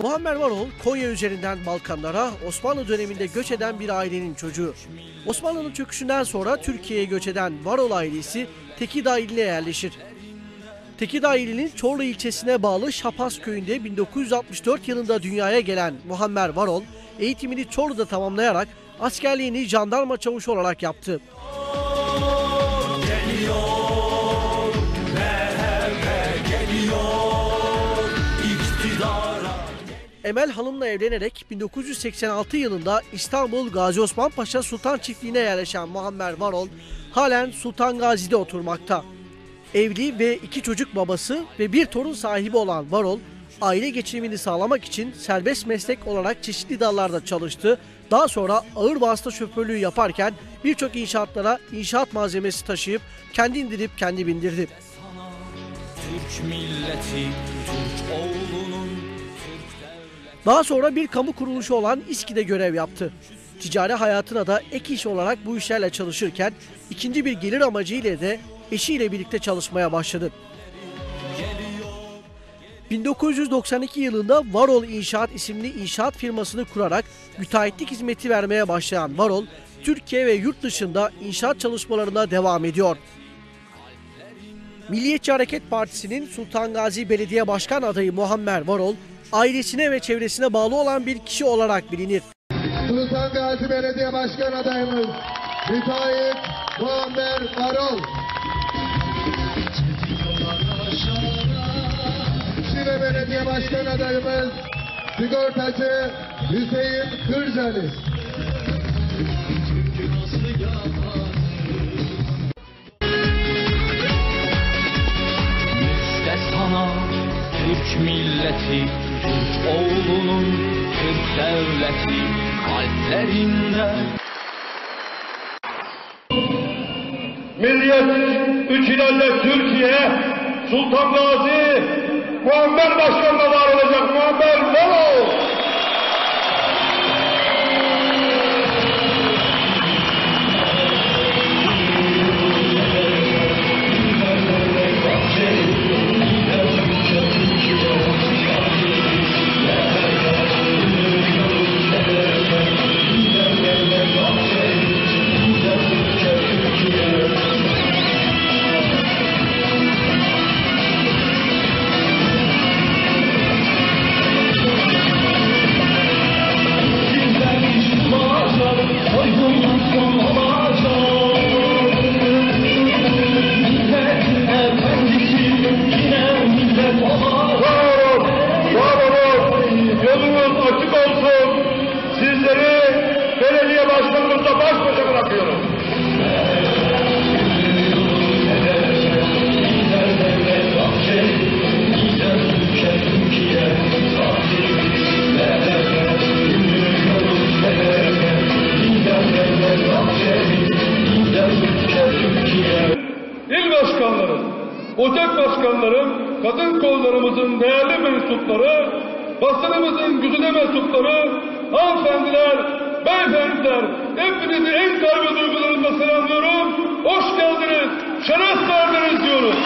Muammer Varol, Konya üzerinden Balkanlara Osmanlı döneminde göç eden bir ailenin çocuğu. Osmanlı'nın çöküşünden sonra Türkiye'ye göç eden Varol ailesi Tekirdağ iline yerleşir. Tekirdağ ilinin Çorlu ilçesine bağlı Şapas köyünde 1964 yılında dünyaya gelen Muammer Varol, eğitimini Çorlu'da tamamlayarak askerliğini jandarma çavuşu olarak yaptı. Emel Hanım'la evlenerek 1986 yılında İstanbul Gazi Osman Paşa Sultan Çiftliği'ne yerleşen Muammer Varol halen Sultan Gazi'de oturmakta. Evli ve iki çocuk babası ve bir torun sahibi olan Varol, aile geçimini sağlamak için serbest meslek olarak çeşitli dallarda çalıştı. Daha sonra ağır vasıta şoförlüğü yaparken birçok inşaatlara inşaat malzemesi taşıyıp kendi indirip kendi bindirdi. Türk milleti, Türk oğlunun. Daha sonra bir kamu kuruluşu olan İSKİ'de görev yaptı. Ticari hayatına da ek iş olarak bu işlerle çalışırken ikinci bir gelir amacıyla de eşiyle birlikte çalışmaya başladı. 1992 yılında Varol İnşaat isimli inşaat firmasını kurarak müteahhitlik hizmeti vermeye başlayan Varol, Türkiye ve yurt dışında inşaat çalışmalarına devam ediyor. Milliyetçi Hareket Partisi'nin Sultan Gazi Belediye Başkan adayı Muammer Varol, ailesine ve çevresine bağlı olan bir kişi olarak bilinir. Sultan Gazi Belediye Başkan adayımız müteahhit Muammer Varol. Şile Belediye Başkan adayımız sigortacı Hüseyin Kırcalı. İşte sana Türk milleti, Türk oğlunun, Türk devleti kalplerinde. Milliyet üç ilalle Türkiye, Sultan Gazi, Muammer Başkan'la var olacak Muammer Varol. Ocak başkanları, kadın kollarımızın değerli mensupları, basınımızın güzide mensupları, hanımefendiler, beyefendiler, hepinizi en kalbi duygularımla selamlıyorum. Hoş geldiniz, şeref verdiniz diyoruz.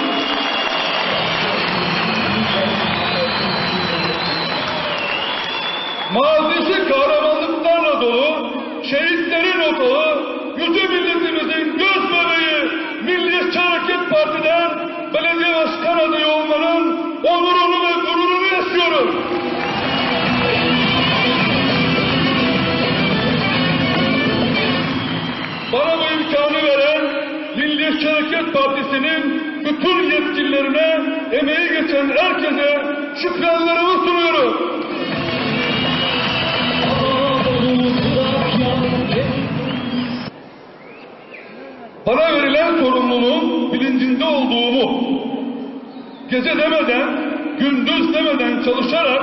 Mazisi kahramanlıklarla dolu, şehitlerin otağı, yüce milletimizin göz bebeği Milliyetçi Hareket Parti'den belediye başkan adayı olmanın onurunu ve gururunu yaşıyorum. Bana bu imkanı veren Milliyetçi Hareket Partisi'nin bütün yetkililerine, emeği geçen herkese şükranlarımı sunuyorum. Sorumluluğun bilincinde olduğumu, gece demeden, gündüz demeden çalışarak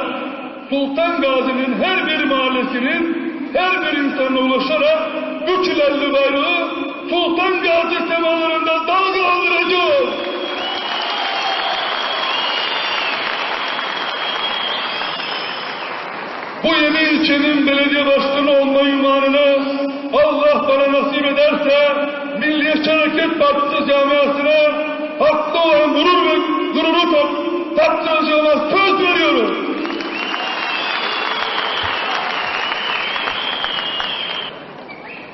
Sultan Gazi'nin her bir mahallesinin her bir insanına ulaşarak üç ilerli bayrağı Sultan Gazi semalarında dalgalandıracağız. Bu yeni ilçenin belediye başkanı olma ünvanını Allah bana nasip ederse Milliyetçi Hareket Partisi camiasına haklı olan gurur ve gururu tatlayacağına söz veriyoruz.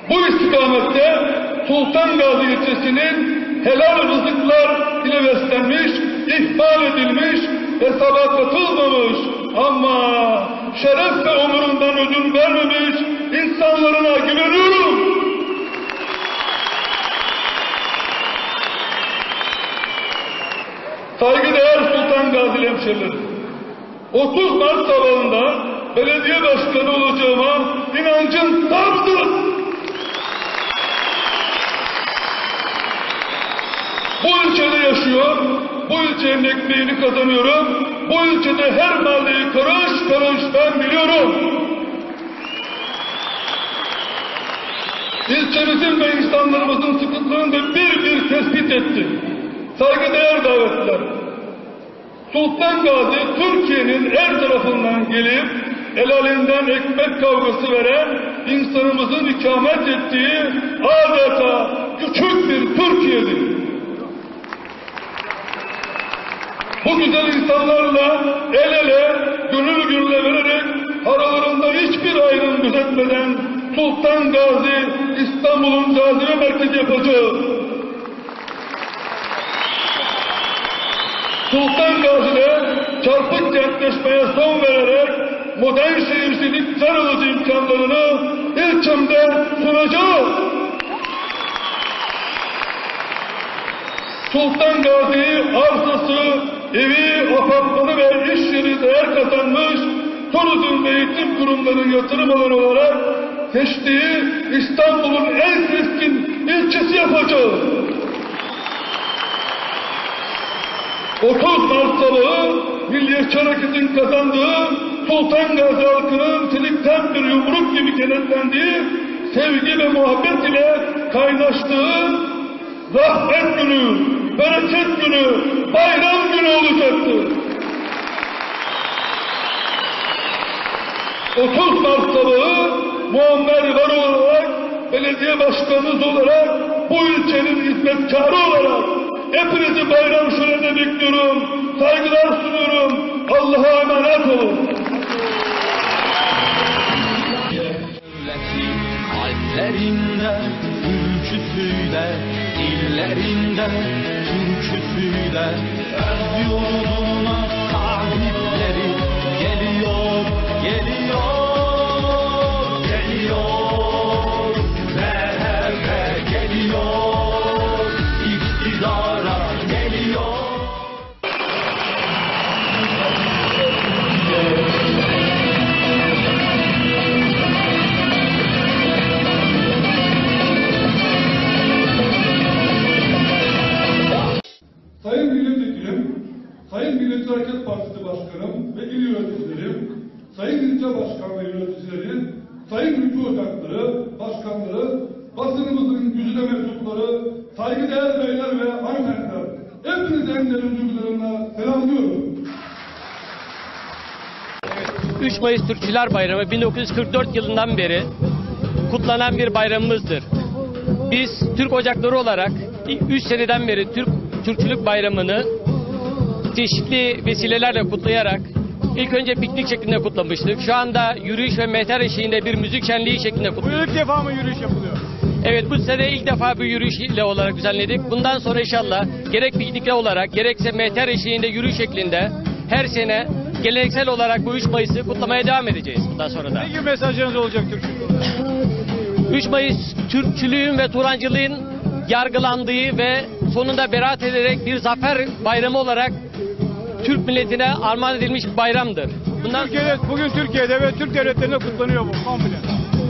Bu istikamette Sultan Gazi ilçesinin helal rızıklar ile beslenmiş, ihmal edilmiş, hesaba katılmamış ama şeref ve onurundan ödün vermemiş insanlarına güveniyorum. Saygıdeğer Sultan Gazi hemşerileri, 30 Mart sabahında belediye başkanı olacağıma inancım tamdır. Bu ilçede yaşıyor, bu ilçenin ekmeğini kazanıyorum, bu ilçede her mahalleyi karış karış ben biliyorum. İlçemizin ve insanlarımızın sıkıntılarını da bir bir tespit etti. Saygıdeğer davetliler, Sultan Gazi Türkiye'nin her tarafından gelip helalinden ekmek kavgası veren insanımızın ikamet ettiği adeta küçük bir Türkiye'dir. Bu güzel insanlarla el ele, gönül gönüle vererek aralarında hiçbir ayrım gözetmeden Sultan Gazi İstanbul'un cazibe merkezi yapacağız. Sultan Gazi'de çarpık kentleşmeye son vererek modern şehircilik can alıcı imkanlarını ilçemde sunacağız. Sultan Gazi arsası, evi, apartmanı ve iş yeri değer kazanmış turizm ve eğitim kurumlarının yatırım alanı olarak seçtiği İstanbul'un en keskin ilçesi yapacağız. 30 Mart sabahı Milliyetçi Hareket'in kazandığı Sultan Gazi halkının silikten bir yumruk gibi kenetlendiği sevgi ve muhabbet ile kaynaştığı rahmet günü, bereket günü, bayram günü olacaktır. 30 Mart sabahı Muammer Var olarak, belediye başkanımız olarak, bu ilçenin hizmetkarı olarak hepinizi bayram şölende bekliyorum. Saygılar sunuyorum. Allah'a emanet olun. Devleti kalplerinde ülküsüyle, dillerinde türküsüyle öz yurduna 3 Mayıs Türkçüler Bayramı 1944 yılından beri kutlanan bir bayramımızdır. Biz Türk Ocakları olarak 3 seneden beri Türk Türkçülük Bayramı'nı çeşitli vesilelerle kutlayarak ilk önce piknik şeklinde kutlamıştık. Şu anda yürüyüş ve mehter eşliğinde bir müzik şenliği şeklinde kutluyoruz. ilk defa mı yürüyüş yapılıyor? Evet bu sene ilk defa bir yürüyüş ile olarak düzenledik. Bundan sonra inşallah gerek piknikle olarak gerekse mehter eşliğinde yürüyüş şeklinde her sene geleneksel olarak bu 3 Mayıs'ı kutlamaya devam edeceğiz bundan sonra da. Ne gibi mesajınız olacak Türkçülük? 3 Mayıs Türkçülüğün ve Turancılığın yargılandığı ve sonunda beraat ederek bir zafer bayramı olarak Türk milletine armağan edilmiş bir bayramdır. Bundan Türkiye'de, bugün Türkiye'de ve Türk devletlerinde kutlanıyor bu komple.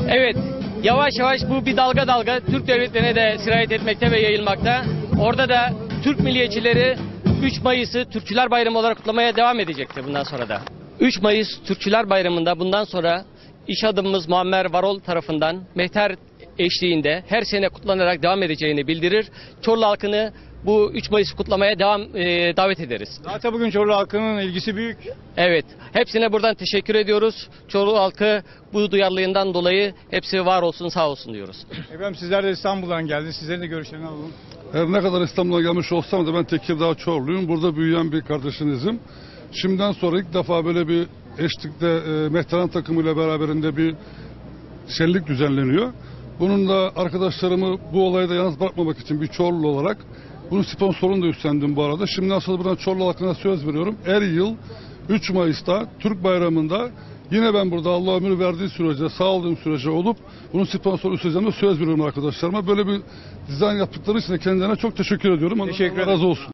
Evet, yavaş yavaş bu bir dalga dalga Türk devletlerine de sirayet etmekte ve yayılmakta. Orada da Türk milliyetçileri 3 Mayıs'ı Türkçüler Bayramı olarak kutlamaya devam edecektir bundan sonra da. 3 Mayıs Türkçüler Bayramı'nda bundan sonra iş adımımız Muammer Varol tarafından mehter eşliğinde her sene kutlanarak devam edeceğini bildirir. Çorlu halkını bu 3 Mayıs kutlamaya devam e, davet ederiz. Zaten bugün Çorlu halkının ilgisi büyük. Evet, hepsine buradan teşekkür ediyoruz. Çorlu halkı bu duyarlılığından dolayı hepsi var olsun, sağ olsun diyoruz. Efendim sizler de İstanbul'dan geldiniz. Sizlerin de görüşlerini alalım. Her ne kadar İstanbul'a gelmiş olsam da ben Tekirdağ Çorluyum. Burada büyüyen bir kardeşinizim. Şimdiden sonra ilk defa böyle bir eşlikte e, mehteran takımıyla beraberinde bir şenlik düzenleniyor. Bununla arkadaşlarımı bu olayda yalnız bırakmamak için bir Çorlu olarak bunun sponsorunu da üstlendim bu arada. Şimdi nasıl buradan Çorlu halkına söz veriyorum. Her yıl 3 Mayıs'ta Türk Bayramı'nda yine ben burada Allah ömür verdiği sürece, sağ olduğum sürece olup bunun sponsoru üstleneceğime söz veriyorum arkadaşlarıma. Böyle bir dizayn yaptıkları için kendilerine çok teşekkür ediyorum. Ondan Teşekkür ederim. razı olsun.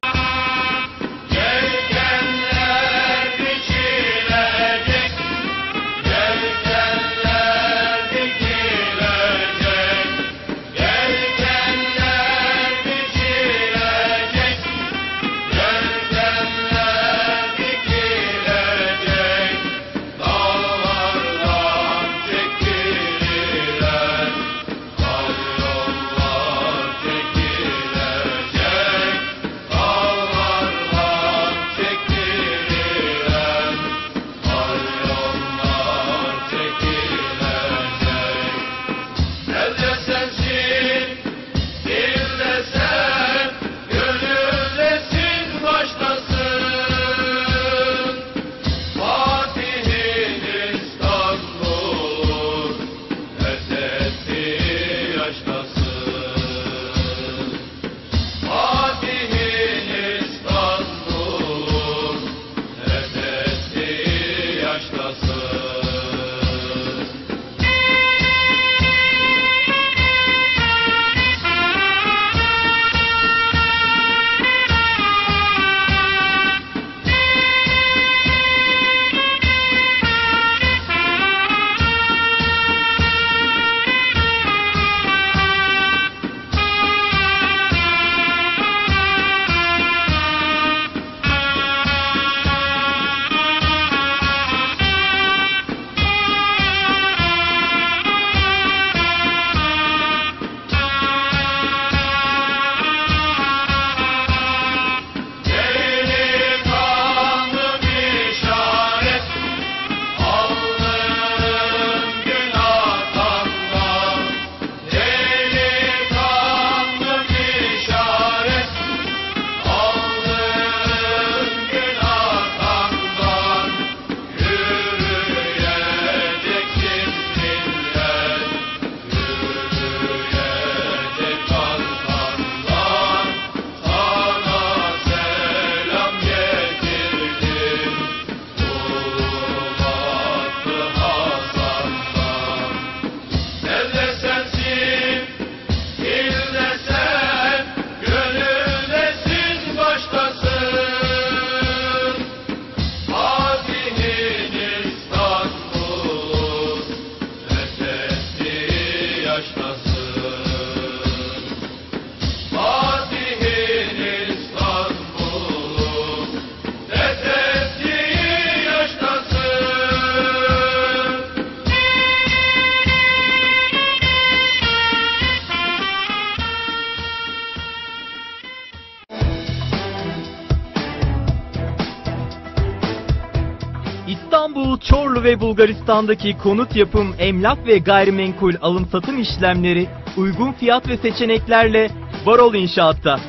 Bulgaristan'daki konut yapım, emlak ve gayrimenkul alım satım işlemleri uygun fiyat ve seçeneklerle Varol İnşaat'ta.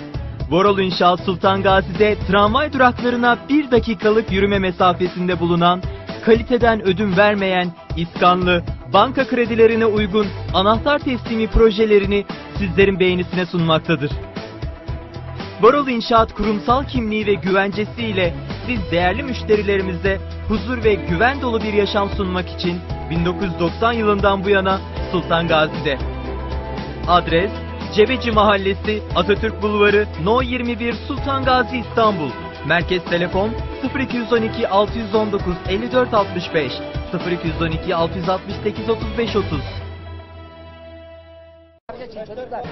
Varol İnşaat Sultan Gazi'de tramvay duraklarına bir dakikalık yürüme mesafesinde bulunan, kaliteden ödün vermeyen, iskanlı, banka kredilerine uygun anahtar teslimi projelerini sizlerin beğenisine sunmaktadır. Varol İnşaat kurumsal kimliği ve güvencesiyle biz değerli müşterilerimize huzur ve güven dolu bir yaşam sunmak için 1990 yılından bu yana Sultan Gazi'de. Adres Cebeci Mahallesi, Atatürk Bulvarı, No 21 Sultan Gazi İstanbul. Merkez telefon 0212 619 54 65 0212 668 35 30 havalandırma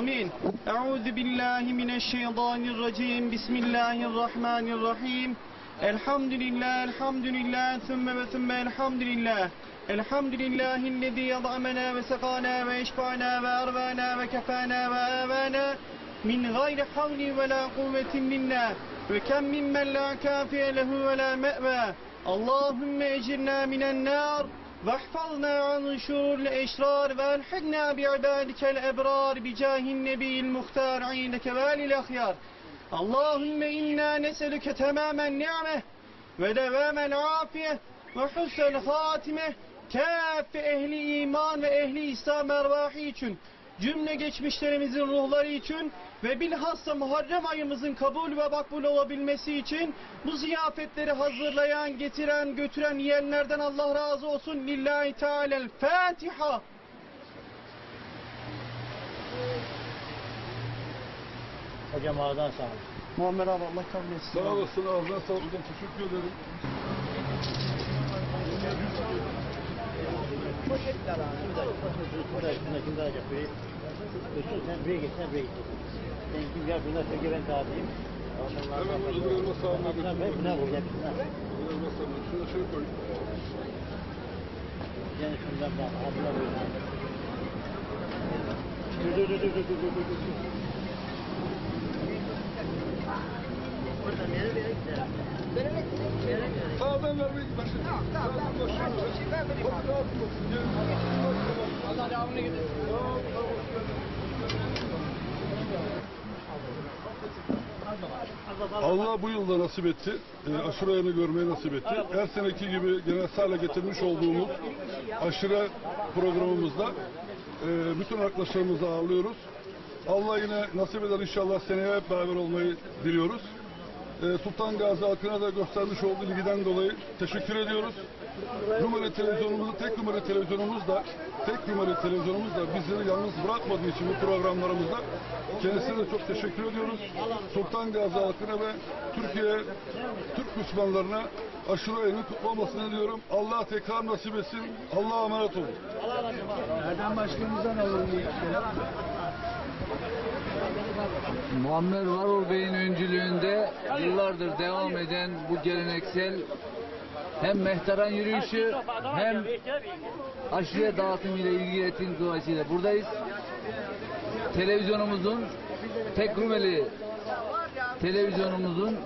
آمين. أعوذ بالله من الشيطان الرجيم. بسم الله الرحمن الرحيم. الحمد لله الحمد لله ثم وثم الحمد لله. الحمد لله الذي يضعمنا وسقانا ويشفعنا وأروانا وكفانا وآوانا من غير حول ولا قوة منا. وكم ممن لا كافي له ولا مأوى. اللهم اجرنا من النار. واحفظنا عن شرور الأشرار والحقنا بعبادك الأبرار بجاه النبي المختار عندك والي الأخيار. اللهم إنا نسألك تمام النعمة ودوام العافية وحسن الخاتمة. كاف ve ehli İslam ervahı için cümle geçmişlerimizin ruhları için ve bilhassa Muharrem ayımızın kabul ve makbul olabilmesi için bu ziyafetleri hazırlayan, getiren, götüren yiyenlerden Allah razı olsun. Lillahi Teala'l Fatiha. Hocam ağzına sağlık. Muammer abi Allah kabul etsin. Sağ olasın ağzına sağlık hocam teşekkür ederim. Poşetler abi. Şurada, şurada, şurada, şurada alacak biri. Dursun sen buraya git, sen buraya git. Sen kim gel bunlar söyle ben dağıtayım. Hemen öbür elma sağlığına Ben götürün. buna koyacağım. Şuna. Öbür elma sağlığına. Şuna şey koy. Yani şundan bak. Abla böyle. Dur dur dur dur dur dur dur dur. Burada nereye? Tamam ben vermeye gideyim. Tamam tamam. Ben vereyim Allah devamını getirsin. Allah bu yılda nasip etti. E, aşure ayını görmeyi nasip etti. Her seneki gibi geleneksel hale getirmiş olduğumuz aşure programımızda e, bütün arkadaşlarımızı ağırlıyoruz. Allah yine nasip eder inşallah seneye hep beraber olmayı diliyoruz. E, Sultan Gazi halkına da göstermiş olduğu ilgiden dolayı teşekkür ediyoruz. Numara televizyonumuzu, tek numara televizyonumuz da, tek numara televizyonumuz da bizleri yalnız bırakmadığı için bu programlarımızda kendisine de çok teşekkür ediyoruz. Sultan Gazi halkına ve Türkiye, Türk Müslümanlarına aşırı ayının kutlamasını diyorum. Allah tekrar nasip etsin. Allah'a emanet olun. Erdem Başkanımızdan alalım Muammer Varol Bey'in öncülüğünde yıllardır devam eden bu geleneksel hem mehtaran yürüyüşü hem aşure dağıtım ile ilgili etkinlik dolayısıyla buradayız. Televizyonumuzun tek Rumeli televizyonumuzun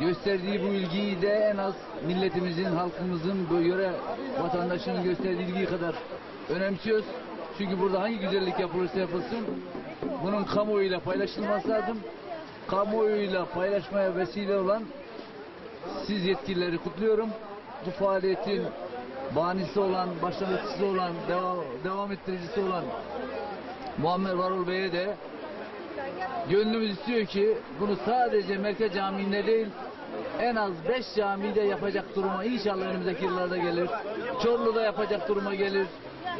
gösterdiği bu ilgiyi de en az milletimizin, halkımızın, yöre vatandaşının gösterdiği ilgiyi kadar önemsiyoruz. Çünkü burada hangi güzellik yapılırsa yapılsın bunun kamuoyuyla paylaşılması lazım. Kamuoyuyla paylaşmaya vesile olan siz yetkilileri kutluyorum. Bu faaliyetin banisi olan, başlangıççısı olan, devam, devam ettiricisi olan Muammer Varol Bey'e de gönlümüz istiyor ki bunu sadece Merkez Camii'nde değil en az 5 camide yapacak duruma inşallah önümüzdeki yıllarda gelir. Çorlu'da yapacak duruma gelir.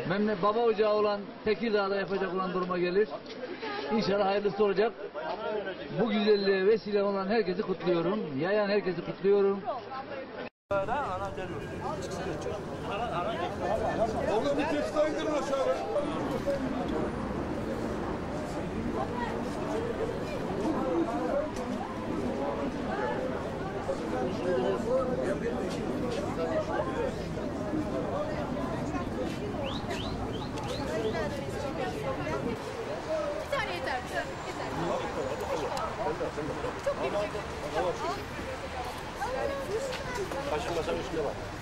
Memle baba ocağı olan Tekirdağ'da yapacak olan duruma gelir. İnşallah hayırlısı olacak. Bu güzelliğe vesile olan herkesi kutluyorum. Yayan herkesi kutluyorum. Orada bir tekstil indirin aşağıya. Bir Başka bir şey var.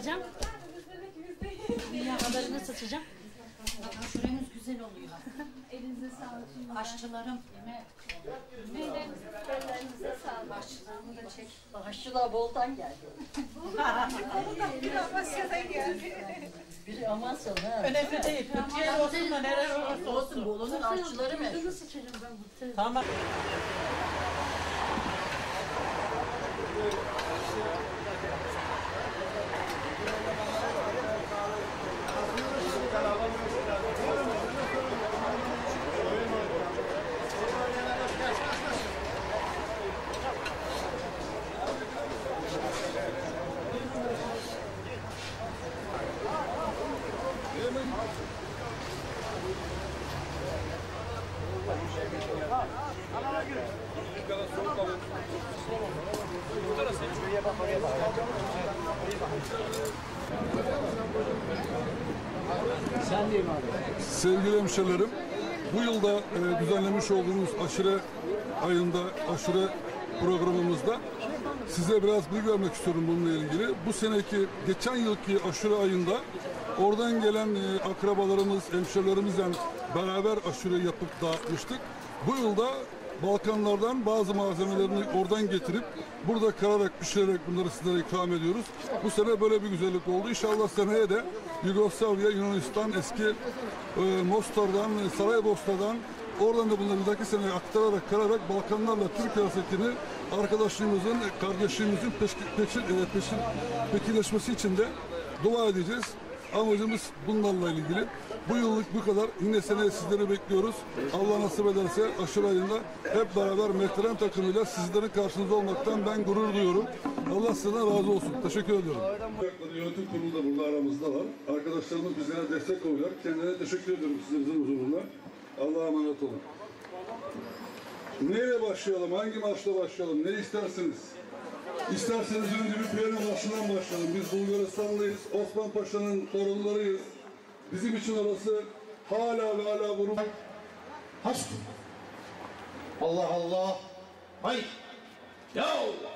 Bu haberini saçacağım. Ya haberini saçacağım. Bakın şuremiz güzel. oluyor. Elinize sağlık. Aşçılarım yeme Ellerinize sağlık. aşçılarımı da çek. Aşçılar boldan geldi. Bir Amasya'dan geldi. Biri Amasya ha. Önemli değil. Türkiye olsun da neler olursa olsun. Bolu'nun aşçıları meşhur. Nasıl sıçarım ben bu Tamam. Sevgili hemşerilerim, bu yılda e, düzenlemiş olduğumuz aşure ayında, aşure programımızda size biraz bilgi vermek istiyorum bununla ilgili. Bu seneki, geçen yılki aşure ayında oradan gelen e, akrabalarımız, hemşerilerimizle beraber aşure yapıp dağıtmıştık. Bu yılda Balkanlardan bazı malzemelerini oradan getirip burada kararak, pişirerek bunları sizlere ikram ediyoruz. Bu sene böyle bir güzellik oldu. İnşallah seneye de Yugoslavya, Yunanistan, eski e, Mostar'dan, Saraybosna'dan oradan da bunları dahaki sene aktararak, kararak Balkanlarla Türkiye arasındaki arkadaşlığımızın, kardeşliğimizin peş, peşin, e, peşin, pekinleşmesi için de dua edeceğiz. Amacımız bunlarla ilgili. Bu yıllık bu kadar. Yine seneye sizleri bekliyoruz. Allah nasip ederse aşırı ayında hep beraber Mehteren takımıyla sizlerin karşınızda olmaktan ben gurur duyuyorum. Allah sizden razı olsun. Teşekkür ediyorum. Yönetim kurulu da burada aramızda var. Arkadaşlarımız bizlere destek oluyor. Kendilerine teşekkür ediyorum sizlerin huzurunda. Allah'a emanet olun. Neyle başlayalım? Hangi maçla başlayalım? Ne istersiniz? İsterseniz önce bir piyano maçından başlayalım. Biz Bulgaristanlıyız. Osman Paşa'nın torunlarıyız. Bizim için orası hala ve hala gurur. Haşk. Allah Allah. Hay. Ya Şarabı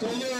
Color.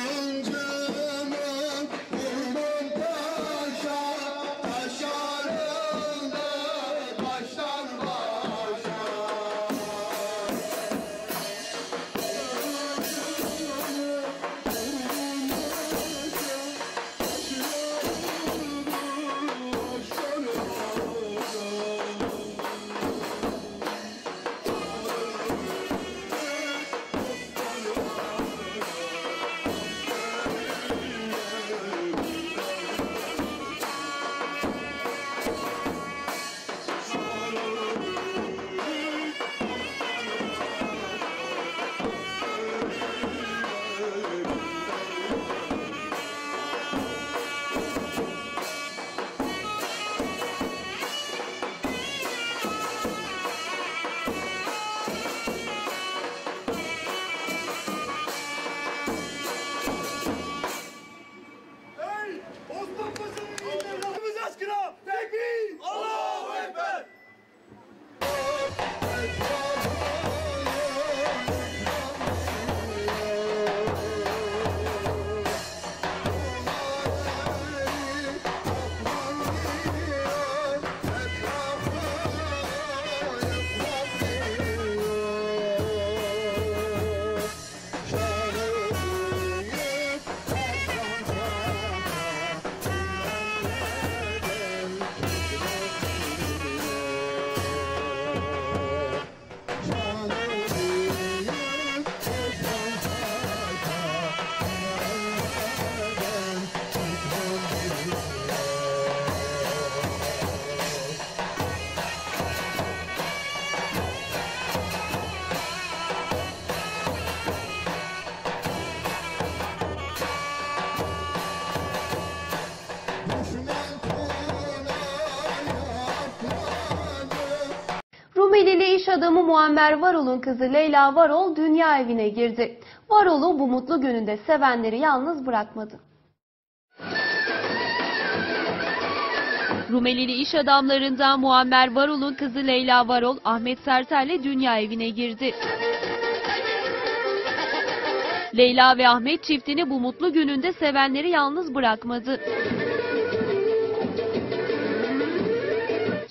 Adamı Muammer Varol'un kızı Leyla Varol dünya evine girdi. Varol'u bu mutlu gününde sevenleri yalnız bırakmadı. Rumelili iş adamlarından Muammer Varol'un kızı Leyla Varol, Ahmet Sertel'le dünya evine girdi. Leyla ve Ahmet çiftini bu mutlu gününde sevenleri yalnız bırakmadı.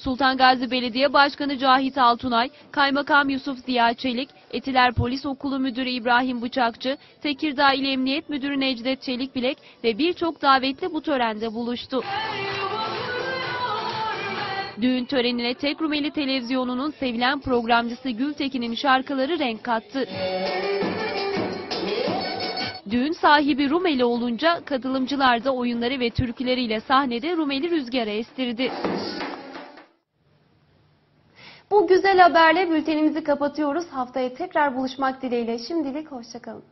Sultan Gazi Belediye Başkanı Cahit Altunay, Kaymakam Yusuf Ziya Çelik, Etiler Polis Okulu Müdürü İbrahim Bıçakçı, Tekirdağ İl Emniyet Müdürü Necdet Çelikbilek ve birçok davetli bu törende buluştu. Düğün törenine Tek Rumeli Televizyonu'nun sevilen programcısı Gültekin'in şarkıları renk kattı. Düğün sahibi Rumeli olunca katılımcılar da oyunları ve türküleriyle sahnede Rumeli rüzgarı estirdi. Bu güzel haberle bültenimizi kapatıyoruz. Haftaya tekrar buluşmak dileğiyle şimdilik hoşçakalın.